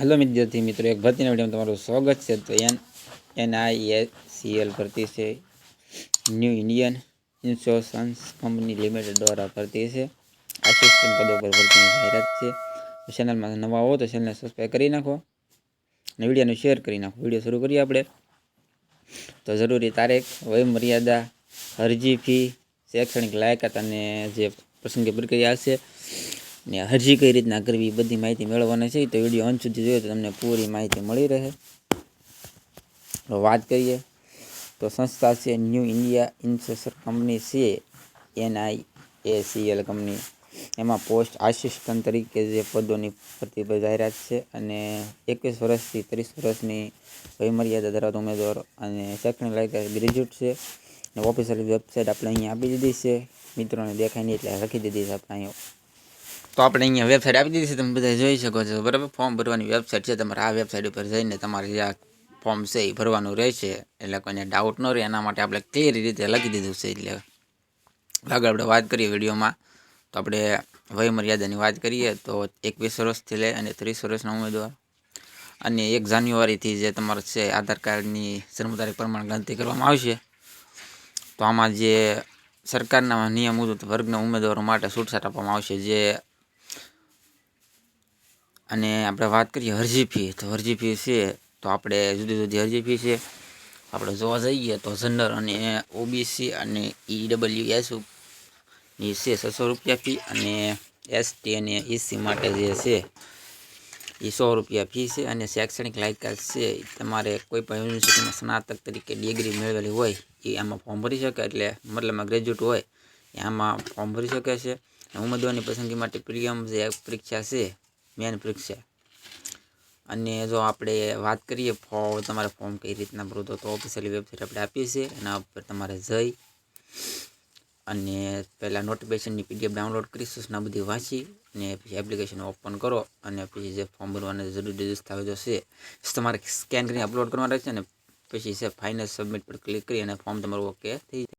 Hello વિદ્યાર્થી મિત્રો. એક ભરતીના વિડીયોમાં તમારું સ્વાગત છે. તો N N I A C L ભરતી છે. New Indian insurance company limited દ્વારા ભરતી છે. આસિસ્ટન્ટ પદો પર ભરતીની જાહેરાત છે. ચેનલમાં નવા હો તો ચેનલને સબસ્ક્રાઈબ કરી નાખો. અને વિડીયોને શેર કરી નાખો. વીડિયો શરૂ કરીએ આપણે. તો જરૂરી તારીખ વય મર્યાદા અરજી ફી, શૈક્ષણિક લાયકાત અને જે પ્રસંગે પ્રક્રિયા છે ને અરજી કઈ રીતના કરવી બધી માહિતી મેળવવાની છે. તો વીડિયો અંત સુધી જોઈએ તો તમને પૂરી માહિતી મળી રહે. તો વાત કરીએ તો સંસ્થા છે ન્યૂ ઇન્ડિયા ઇન્સ્યોર કંપની છે એનઆઈએ સી એલ કંપની. એમાં પોસ્ટ આસિસ્ટન્ટ તરીકે જે પદોની ભરતી પર જાહેરાત છે અને એકવીસ વર્ષથી ત્રીસ વર્ષની વયમર્યાદા ધરાવતા ઉમેદવારો અને શૈક્ષણિક લાયકાત ગ્રેજ્યુએટ છે. અને ઓફિશિયલ વેબસાઇટ આપણે અહીંયા આપી દીધી છે. મિત્રોને દેખાય નહીં એટલે લખી દીધી છે આપણે અહીંયા. તો આપણે અહીંયા વેબસાઇટ આપી દીધી છે, તમે બધા જોઈ શકો છો. બરાબર? ફોર્મ ભરવાની વેબસાઇટ છે, તમારે આ વેબસાઇટ ઉપર જઈને તમારે જે આ ફોર્મ છે એ ભરવાનું રહેશે. એટલે કોઈને ડાઉટ ન રહે, એના માટે આપણે ક્લિયર રીતે લખી દીધું છે. એટલે આગળ આપણે વાત કરીએ વિડીયોમાં. તો આપણે વયમર્યાદાની વાત કરીએ, તો એકવીસ વર્ષથી લઈ અને ત્રીસ વર્ષના ઉમેદવાર. અને એક જાન્યુઆરીથી જે તમારે છે, આધાર કાર્ડની જન્મ તારીખ પ્રમાણે ગણતરી કરવામાં આવશે. તો આમાં જે સરકારના નિયમ મુજબ વર્ગના ઉમેદવારો માટે છૂટછાટ આપવામાં આવશે. જે અને આપણે વાત કરીએ અરજી ફી, તો અરજી ફી છે, તો આપણે જુદી જુદી અરજી ફી છે. આપણે જોવા જઈએ તો જનરલ અને ઓબીસી અને ઈડબલ્યુ એસની છે છસો રૂપિયા ફી અને એસટી અને એસી માટે જે છે, એ સો રૂપિયા ફી છે અને શૈક્ષણિક લાયકાત છે તમારે કોઈ પણ યુનિવર્સિટીમાં સ્નાતક તરીકે ડિગ્રી મેળવેલી હોય, એ આમાં ફોર્મ ભરી શકે એટલે મતલબમાં ગ્રેજ્યુએટ હોય, એ આમાં ફોર્મ ભરી શકે છે. ઉમેદવારની પસંદગી માટે પ્રિયમ જે પરીક્ષા છે મેન પરીક્ષા અને જો આપણે વાત કરીએ ફોર્મ તમારે ફોર્મ કઈ રીતના ભરવું તો ઓફિશિયલી વેબસાઇટ આપણે આપીએ છીએ. એના ઉપર તમારે જઈ અને પહેલાં નોટિફિકેશનની પીડીએફ ડાઉનલોડ કરી સૂચના બધી વાંચી અને પછી એપ્લિકેશન ઓપન કરો અને પછી જે ફોર્મ ભરવાના જરૂરી દસ્તાવેજો છે તમારે સ્કેન કરીને અપલોડ કરવાના રહેશે અને પછી છે ફાઇનલ સબમિટ પર ક્લિક કરી અને ફોર્મ તમારું ઓકે થઈ